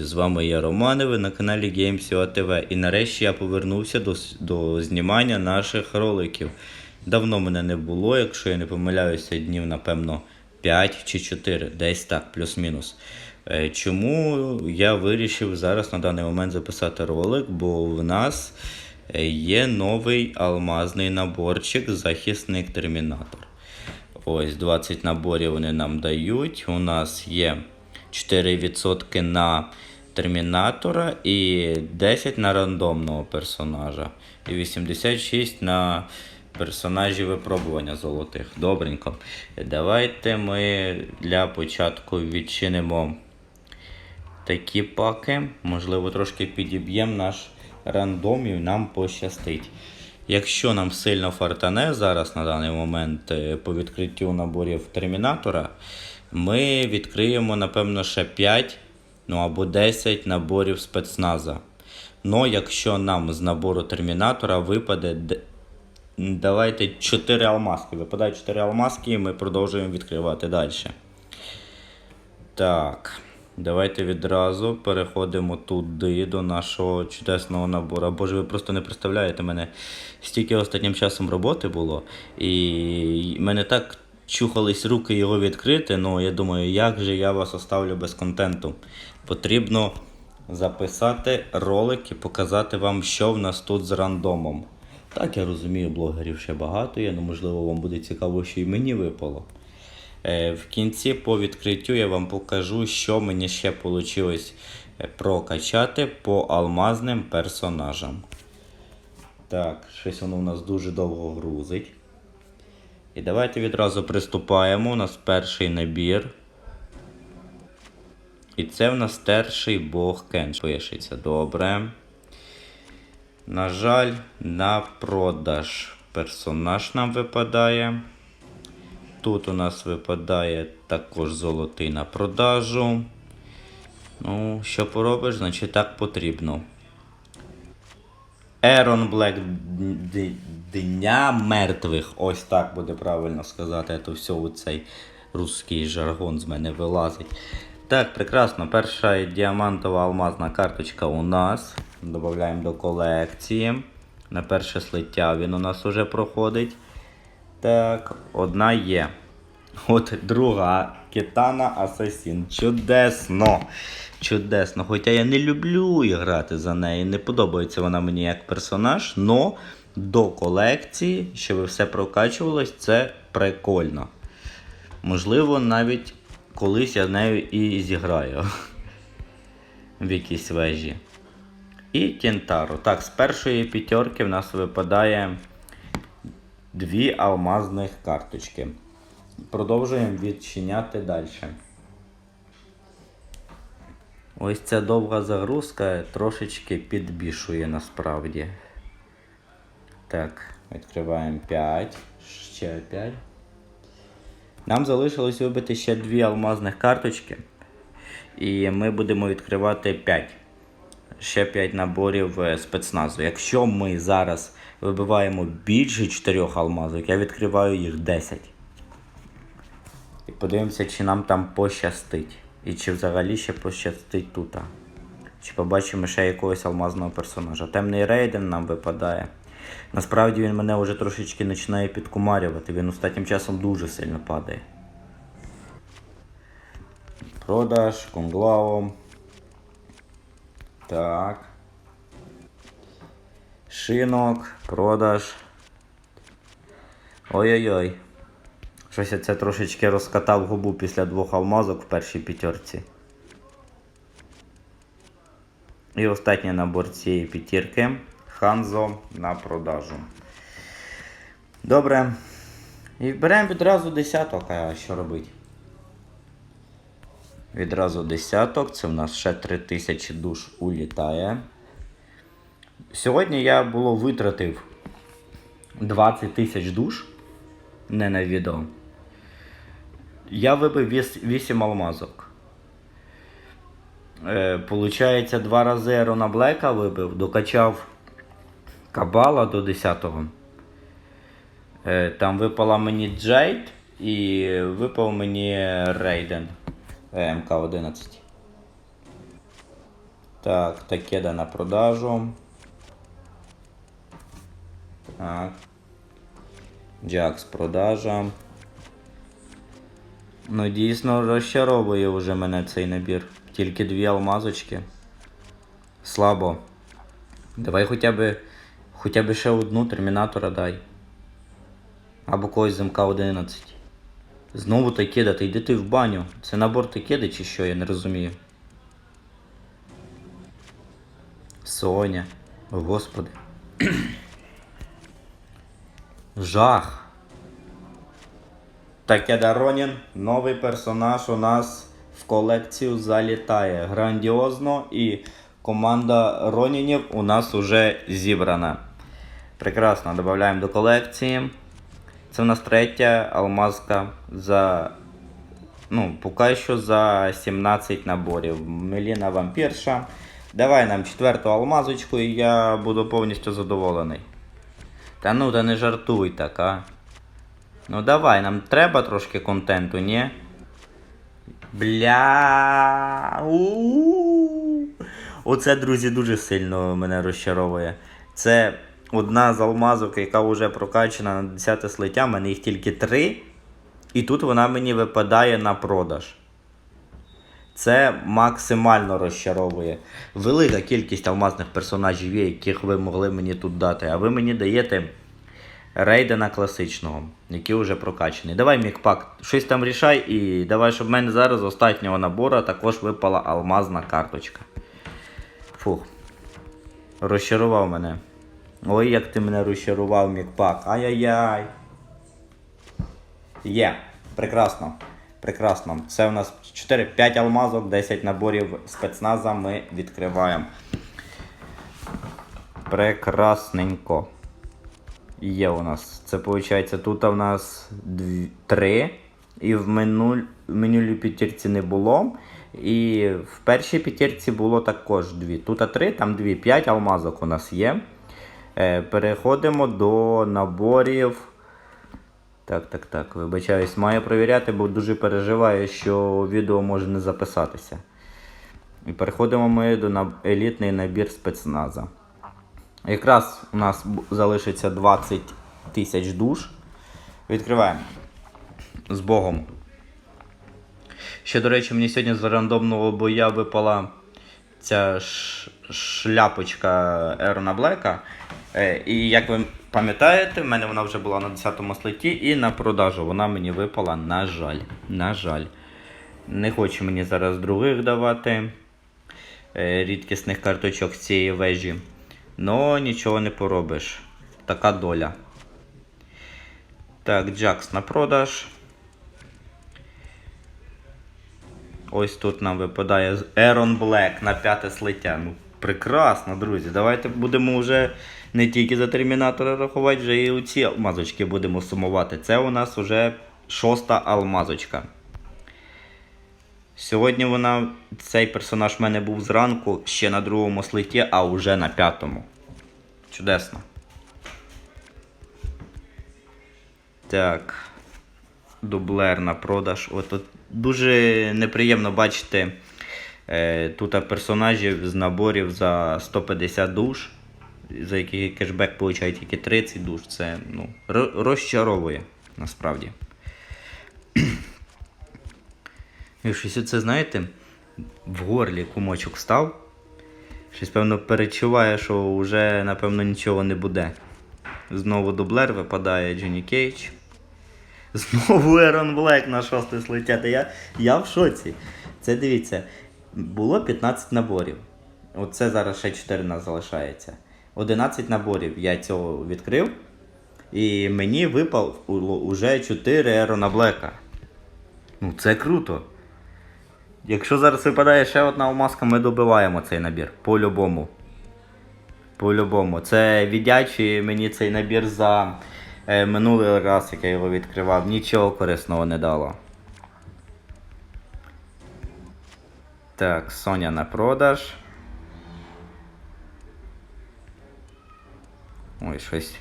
З вами я Роман, ви на каналі GameSio TV. І нарешті я повернувся до, до знімання наших роликів. Давно мене не було, якщо я не помиляюся, днів, напевно, 5 чи 4, десь так, плюс-мінус. Е, Чому я вирішив зараз на даний момент записати ролик, бо в нас е, є новий алмазний наборчик захисник термінатор. Ось 20 наборів вони нам дають. У нас є 4% на термінатора і 10 на рандомного персонажа. І 86 на персонажі випробування золотих. Добренько. Давайте ми для початку відчинимо такі паки. Можливо, трошки підіб'ємо наш рандом і нам пощастить. Якщо нам сильно фартане зараз на даний момент е, по відкриттю наборів термінатора, ми відкриємо, напевно, ще 5 ну або 10 наборів спецназа. Но якщо нам з набору термінатора випаде. Давайте 4 алмазки. Випадає 4 алмазки і ми продовжуємо відкривати далі. Так, давайте відразу переходимо туди до нашого чудесного набору. Боже, ви просто не представляєте мене. Стільки останнім часом роботи було, і мене так чухались руки його відкрити. Ну, я думаю, як же я вас оставлю без контенту. Потрібно записати ролик і показати вам, що в нас тут з рандомом. Так, я розумію, блогерів ще багато є, ну можливо, вам буде цікаво, що і мені випало. Е, В кінці по відкриттю я вам покажу, що мені ще вийшло прокачати по алмазним персонажам. Так, щось воно у нас дуже довго грузить. І давайте відразу приступаємо. У нас перший набір. І це в нас перший бог Кен. Пишеться добре. На жаль, на продаж персонаж нам випадає. Тут у нас випадає також золотий на продажу. Ну, що поробиш, значить так потрібно. Ерон Блек Дня мертвих. Ось так буде правильно сказати. То все цей русський жаргон з мене вилазить. Так, прекрасно. Перша діамантова алмазна карточка у нас. Додаємо до колекції. На перше слиття він у нас уже проходить. Так, одна є. От друга Китана Асасін. Чудесно! Чудесно. Хоча я не люблю грати за неї, не подобається вона мені як персонаж, но до колекції, щоб все прокачувалось, це прикольно. Можливо, навіть колись я з нею і зіграю в якійсь вежі. І Кентаро. Так, з першої п'ятерки в нас випадає дві алмазних карточки. Продовжуємо відчиняти далі. Ось ця довга загрузка трошечки підбішує насправді. Так, відкриваємо 5. Ще 5. Нам залишилось вибити ще дві алмазних карточки. І ми будемо відкривати 5. Ще 5 наборів е, спецназу. Якщо ми зараз вибиваємо більше 4 алмазок, я відкриваю їх 10. І подивимося, чи нам там пощастить. І чи взагалі ще пощастить тут. Чи побачимо ще якогось алмазного персонажа. Темний рейден нам випадає. Насправді він мене вже трошечки починає підкумарювати. Він останнім часом дуже сильно падає. Продаж, конглаво. Так. Шинок, продаж. Ой-ой-ой. Щось я це трошечки розкатав губу після двох алмазок в першій п'ятерці. І останній набор цієї п'ятірки. Ханзо на продажу. Добре. І беремо відразу десяток, а що робити? Відразу десяток, це в нас ще 3000 душ улітає. Сьогодні я було витратив 20 тисяч душ, не на відео. Я вибив 8 алмазок. Е, получається, два рази Ерона Блека вибив, докачав Кабала до 10-го. Е, там випала мені Джейд і випав мені Рейден е, МК-11. Так, Такеда на продажу. Так. Джакс продажа. Ну, дійсно розчаровує вже мене цей набір. Тільки дві алмазочки. Слабо. Давай хоча б, хоча б ще одну термінатора дай. Або когось з МК-11. Знову Такеда, ти йди ти в баню. Це набор Такеди чи що, я не розумію. Соня. Господи. Жах. Такеда Ронін, новий персонаж у нас в колекцію залітає. Грандіозно і команда Ронінів у нас уже зібрана. Прекрасно, додаємо до колекції. Це в нас третя алмазка за. Ну, поки що за 17 наборів. Меліна вампірша. Давай нам четверту алмазочку і я буду повністю задоволений. Та ну, та не жартуй так, а. Ну давай, нам треба трошки контенту, ні? Бля. Оце, друзі, дуже сильно мене розчаровує. Це одна з алмазок, яка вже прокачана на 10 слиття, в мене їх тільки три. І тут вона мені випадає на продаж. Це максимально розчаровує. Велика кількість алмазних персонажів є, яких ви могли мені тут дати. А ви мені даєте рейдена класичного, який вже прокачаний. Давай, Мікпак, щось там рішай і давай, щоб в мене зараз з останнього набору також випала алмазна карточка. Фух. Розчарував мене. Ой, як ти мене розчарував, Мікпак. Ай-яй-яй. Є. Прекрасно. Прекрасно. Це у нас 4-5 алмазок, 10 наборів спецназа ми відкриваємо. Прекрасненько. Є у нас. Це виходить, тут у нас 3. І в, минуль, минулій п'ятірці не було. І в першій п'ятірці було також 2. Тут 3, там 2, 5 алмазок у нас є. Е, переходимо до наборів. Так, так, так, вибачаюсь, маю перевіряти, бо дуже переживаю, що відео може не записатися. І переходимо ми до елітний набір спецназа. Якраз у нас залишиться 20 тисяч душ. Відкриваємо. З Богом. Ще, до речі, мені сьогодні з рандомного боя випала ця шляпочка Ерона Блека. І як ви пам'ятаєте, в мене вона вже була на 10-му слиті і на продажу вона мені випала, на жаль. На жаль. Не хочу мені зараз других давати е, рідкісних карточок цієї вежі. Но нічого не поробиш. Така доля. Так, Джакс на продаж. Ось тут нам випадає Ерон Блек на п'яте слиття. Ну, прекрасно, друзі. Давайте будемо вже не тільки за термінатора рахувати, вже і ці алмазочки будемо сумувати. Це у нас вже шоста алмазочка. Сьогодні вона, цей персонаж в мене був зранку ще на другому слиті, а вже на п'ятому. Чудесно. Так. Дублер на продаж. От, от дуже неприємно бачити е, тут персонажів з наборів за 150 душ, за який кешбек получають тільки 30 душ. Це ну, розчаровує насправді. І щось оце, знаєте, в горлі кумочок став. Щось, певно, перечуває, що вже, напевно, нічого не буде. Знову дублер випадає Дженні Кейдж. Знову Ерон Блек на шосте слиття. Та я, я в шоці. Це дивіться, було 15 наборів. Оце зараз ще 4 нас залишається. 11 наборів я цього відкрив. І мені випав уже 4 Ерона Блека. Ну, це круто. Якщо зараз випадає ще одна алмазка, ми добиваємо цей набір. По-любому. По-любому. Це віддячує мені цей набір за е, минулий раз, як я його відкривав. Нічого корисного не дало. Так, Соня на продаж. Ой, щось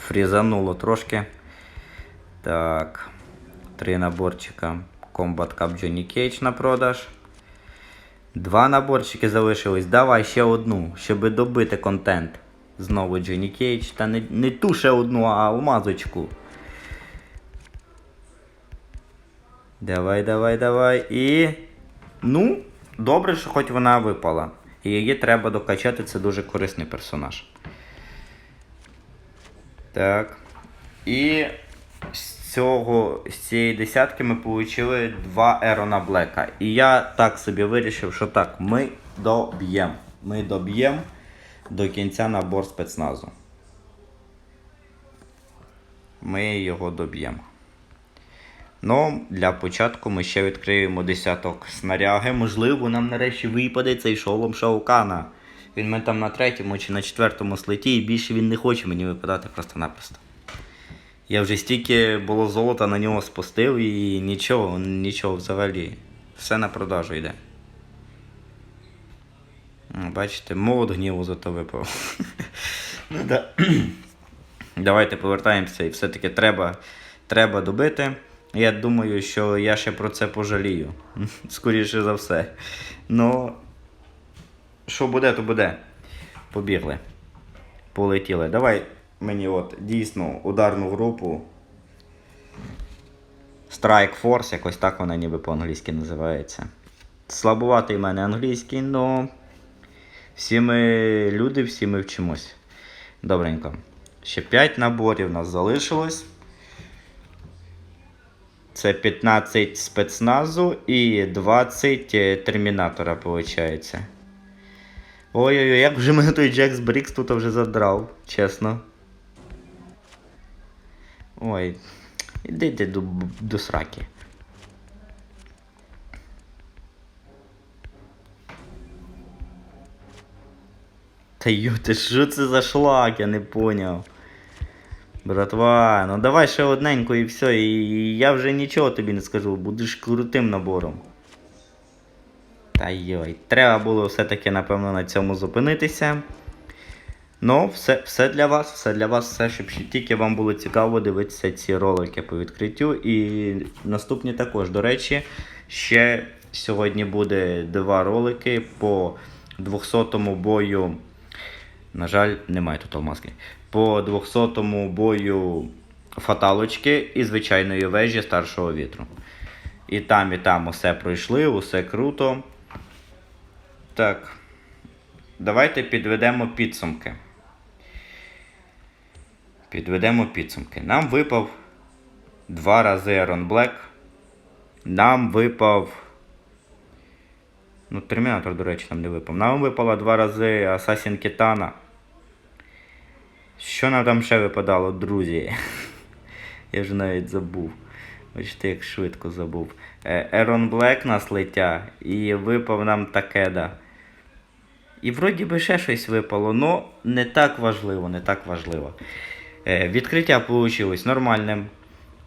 фрізануло трошки. Так. Три наборчика Combat Cup Johnny Cage на продаж. Два наборчики залишились. Давай ще одну, щоб добити контент. Знову Дженні Кейдж. Та не, не ту ще одну, а алмазочку. Давай, давай, давай. І. Ну, добре, що хоч вона випала. І її треба докачати, це дуже корисний персонаж. Так. І цього, з цієї десятки ми отримали два Ерона Блека. І я так собі вирішив, що так, ми доб'ємо. Ми доб'ємо до кінця набор спецназу. Ми його доб'ємо. Ну, для початку ми ще відкриємо десяток снаряги. Можливо, нам нарешті випаде цей шолом Шаукана. Він мене там на третьому чи на четвертому слеті, і більше він не хоче мені випадати просто-напросто. Я вже стільки було золота на нього спустив і нічого, нічого взагалі. Все на продажу йде. Бачите, молот гніву зато випав. ну, да. Давайте повертаємося і все-таки треба, треба добити. Я думаю, що я ще про це пожалію. Скоріше за все. Ну, що буде, то буде. Побігли. Полетіли. Давай мені от дійсно ударну групу. Strike Force, якось так вона ніби по-англійськи називається. Слабуватий в мене англійський, але всі ми люди, всі ми вчимось. Добренько. Ще 5 наборів у нас залишилось. Це 15 спецназу і 20 е, термінатора, виходить. Ой-ой-ой, як вже мене той Джекс Брікс тут вже задрав, чесно. Ой, іди до, до сраки. Та ю, ти що це за шлак, я не поняв. Братва, ну давай ще одненько і все, і я вже нічого тобі не скажу, будеш крутим набором. Та йой, треба було все-таки, напевно, на цьому зупинитися. Ну, все, все для вас, все для вас, все, щоб тільки вам було цікаво дивитися ці ролики по відкриттю. І наступні також. До речі, ще сьогодні буде два ролики по 200-му бою. На жаль, немає тут алмазки. По 200-му бою фаталочки і звичайної вежі старшого вітру. І там, і там усе пройшли, усе круто. Так. Давайте підведемо підсумки. Підведемо підсумки. Нам випав два рази Iron Black. Нам випав. Ну, Термінатор, до речі, нам не випав. Нам випало два рази Assassin Kitana. Що нам там ще випадало, друзі? Я вже навіть забув. Бачите, як швидко забув. Ерон Блек нас летя і випав нам Такеда. І вроді би ще щось випало, але не так важливо, не так важливо. Е, відкриття вийшло нормальним.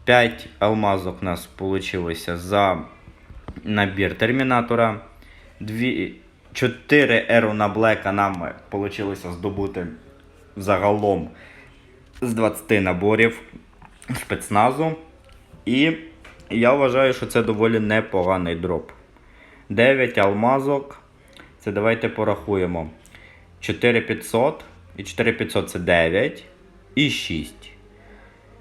5 алмазок у нас вийшло за набір термінатора. 4 Ерона Блека нам вийшло здобути загалом з 20 наборів спецназу. І я вважаю, що це доволі непоганий дроп. 9 алмазок. Це давайте порахуємо. 4500. І 4500 це 9. І 6.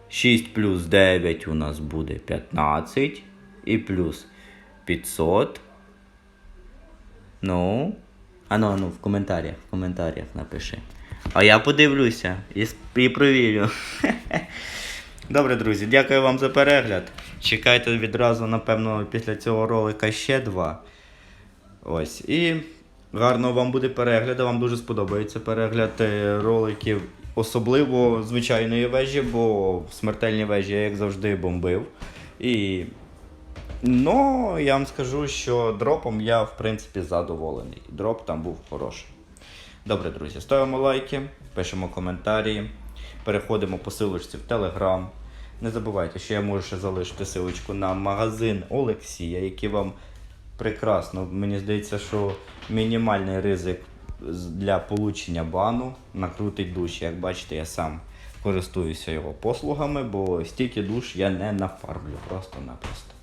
6 плюс 9 у нас буде 15. І плюс 500. Ну. Ану, ану, в коментарях, в коментарях напиши. А я подивлюся і, і провірю. Добре, друзі, дякую вам за перегляд. Чекайте відразу, напевно, після цього ролика ще два. Ось. І гарного вам буде перегляду. Вам дуже сподобається перегляд е, роликів, особливо звичайної вежі, бо в смертельній вежі я, як завжди, бомбив. І. Ну, я вам скажу, що дропом я, в принципі, задоволений. Дроп там був хороший. Добре, друзі, ставимо лайки, пишемо коментарі, переходимо по силочці в Телеграм. Не забувайте, що я можу ще залишити силочку на магазин Олексія, який вам прекрасно, мені здається, що мінімальний ризик для получення бану накрутить душ. Як бачите, я сам користуюся його послугами, бо стільки душ я не нафармлю просто-напросто.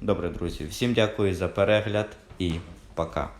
Добре, друзі, всім дякую за перегляд і Пока.